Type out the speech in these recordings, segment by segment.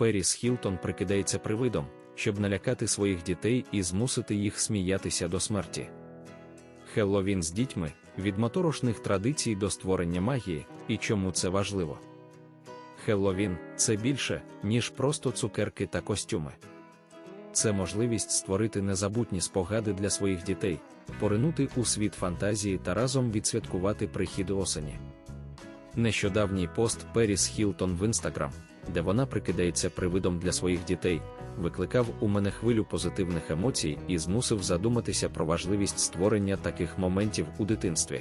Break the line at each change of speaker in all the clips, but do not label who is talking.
Періс Хілтон прикидається привидом, щоб налякати своїх дітей і змусити їх сміятися до смерті. Хелловін з дітьми від моторошних традицій до створення магії, і чому це важливо. Хелловін це більше, ніж просто цукерки та костюми. Це можливість створити незабутні спогади для своїх дітей, поринути у світ фантазії та разом відсвяткувати прихід осені. Нещодавній пост Періс Хілтон в інстаграм, де вона прикидається привидом для своїх дітей, викликав у мене хвилю позитивних емоцій і змусив задуматися про важливість створення таких моментів у дитинстві.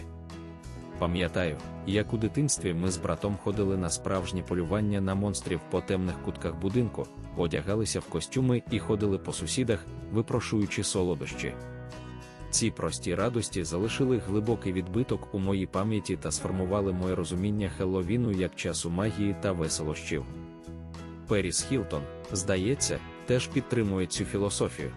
Пам'ятаю, як у дитинстві ми з братом ходили на справжні полювання на монстрів по темних кутках будинку, одягалися в костюми і ходили по сусідах, випрошуючи солодощі. Ці прості радості залишили глибокий відбиток у моїй пам'яті та сформували моє розуміння Хелловіну як часу магії та веселощів. Періс Хілтон, здається, теж підтримує цю філософію.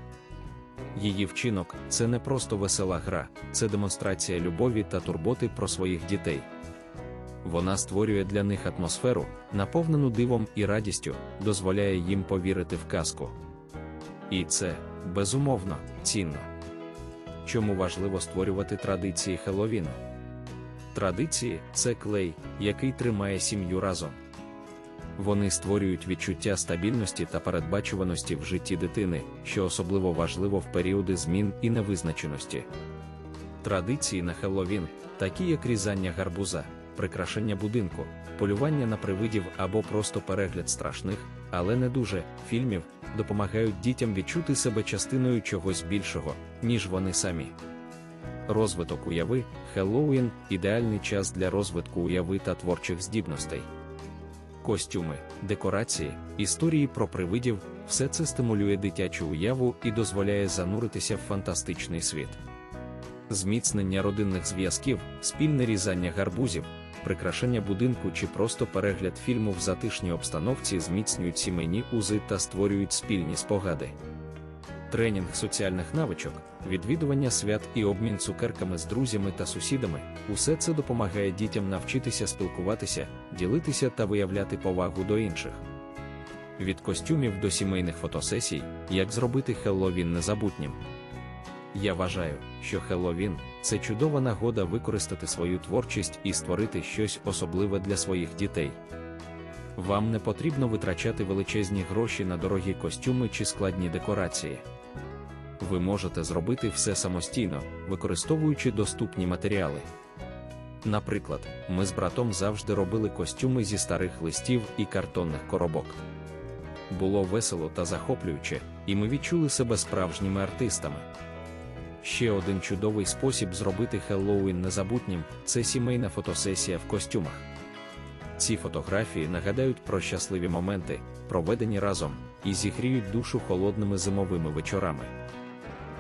Її вчинок це не просто весела гра, це демонстрація любові та турботи про своїх дітей. Вона створює для них атмосферу, наповнену дивом і радістю, дозволяє їм повірити в казку. І це, безумовно, цінно. Чому важливо створювати традиції Хелловіну? Традиції це клей, який тримає сім'ю разом. Вони створюють відчуття стабільності та передбачуваності в житті дитини, що особливо важливо в періоди змін і невизначеності. Традиції на Хелловін, такі як різання гарбуза, прикрашення будинку, полювання на привидів або просто перегляд страшних, але не дуже фільмів, допомагають дітям відчути себе частиною чогось більшого, ніж вони самі. Розвиток уяви, Хеллоуін ідеальний час для розвитку уяви та творчих здібностей. Костюми, декорації, історії про привидів все це стимулює дитячу уяву і дозволяє зануритися в фантастичний світ. Зміцнення родинних зв'язків, спільне різання гарбузів, прикрашення будинку чи просто перегляд фільму в затишній обстановці зміцнюють сімейні узи та створюють спільні спогади. Тренінг соціальних навичок, відвідування свят і обмін цукерками з друзями та сусідами усе це допомагає дітям навчитися спілкуватися, ділитися та виявляти повагу до інших. Від костюмів до сімейних фотосесій, як зробити Хелловін незабутнім. Я вважаю, що Хелловін це чудова нагода використати свою творчість і створити щось особливе для своїх дітей. Вам не потрібно витрачати величезні гроші на дорогі костюми чи складні декорації. Ви можете зробити все самостійно, використовуючи доступні матеріали. Наприклад, ми з братом завжди робили костюми зі старих листів і картонних коробок. Було весело та захоплююче, і ми відчули себе справжніми артистами. Ще один чудовий спосіб зробити Хеллоуін незабутнім це сімейна фотосесія в костюмах. Ці фотографії нагадають про щасливі моменти, проведені разом, і зігріють душу холодними зимовими вечорами.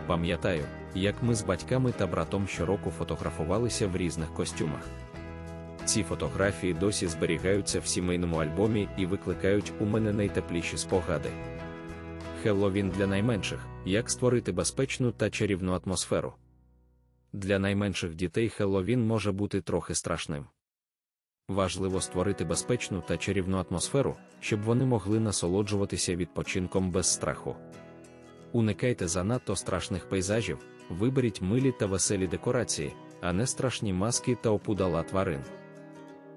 Пам'ятаю, як ми з батьками та братом щороку фотографувалися в різних костюмах. Ці фотографії досі зберігаються в сімейному альбомі і викликають у мене найтепліші спогади. Хелловін для найменших як створити безпечну та чарівну атмосферу. Для найменших дітей Хелловін може бути трохи страшним. Важливо створити безпечну та чарівну атмосферу, щоб вони могли насолоджуватися відпочинком без страху. Уникайте занадто страшних пейзажів, виберіть милі та веселі декорації, а не страшні маски та опудала тварин.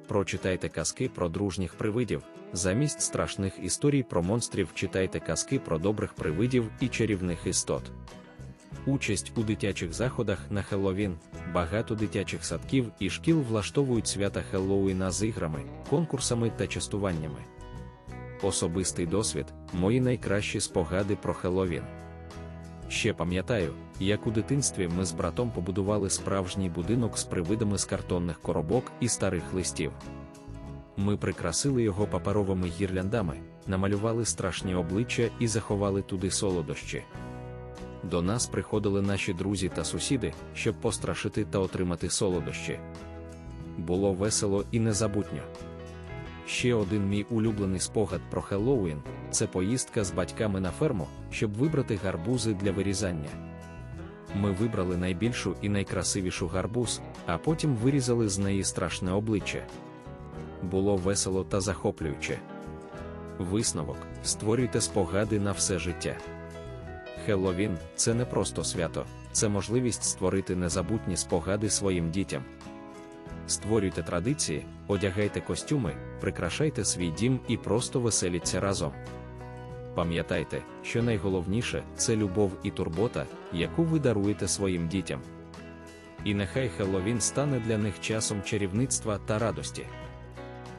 Прочитайте казки про дружніх привидів, замість страшних історій про монстрів читайте казки про добрих привидів і чарівних істот. Участь у дитячих заходах на Хелловін, багато дитячих садків і шкіл влаштовують свята Хеллоуіна з іграми, конкурсами та частуваннями. Особистий досвід мої найкращі спогади про Хеллоуін. Ще пам'ятаю, як у дитинстві ми з братом побудували справжній будинок з привидами з картонних коробок і старих листів. Ми прикрасили його паперовими гірляндами, намалювали страшні обличчя і заховали туди солодощі. До нас приходили наші друзі та сусіди, щоб пострашити та отримати солодощі. Було весело і незабутньо. Ще один мій улюблений спогад про Хеллоуін це поїздка з батьками на ферму, щоб вибрати гарбузи для вирізання. Ми вибрали найбільшу і найкрасивішу гарбуз, а потім вирізали з неї страшне обличчя. Було весело та захоплююче. Висновок створюйте спогади на все життя. Хелловін це не просто свято, це можливість створити незабутні спогади своїм дітям. Створюйте традиції, одягайте костюми, прикрашайте свій дім і просто веселіться разом. Пам'ятайте, що найголовніше це любов і турбота, яку ви даруєте своїм дітям. І нехай Хелловін стане для них часом чарівництва та радості.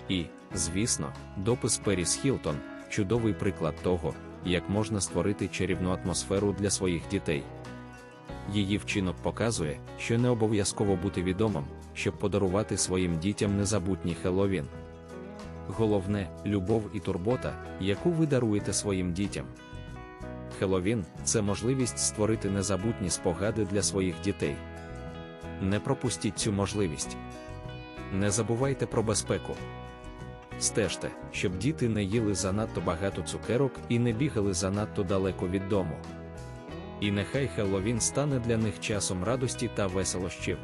І, звісно, допис Періс Хілтон чудовий приклад того, як можна створити чарівну атмосферу для своїх дітей. Її вчинок показує, що не обов'язково бути відомим, щоб подарувати своїм дітям незабутній Хелловін. Головне любов і турбота, яку ви даруєте своїм дітям. Хелловін це можливість створити незабутні спогади для своїх дітей. Не пропустіть цю можливість. Не забувайте про безпеку. Стежте, щоб діти не їли занадто багато цукерок і не бігали занадто далеко від дому. І нехай Хелловін стане для них часом радості та веселощів.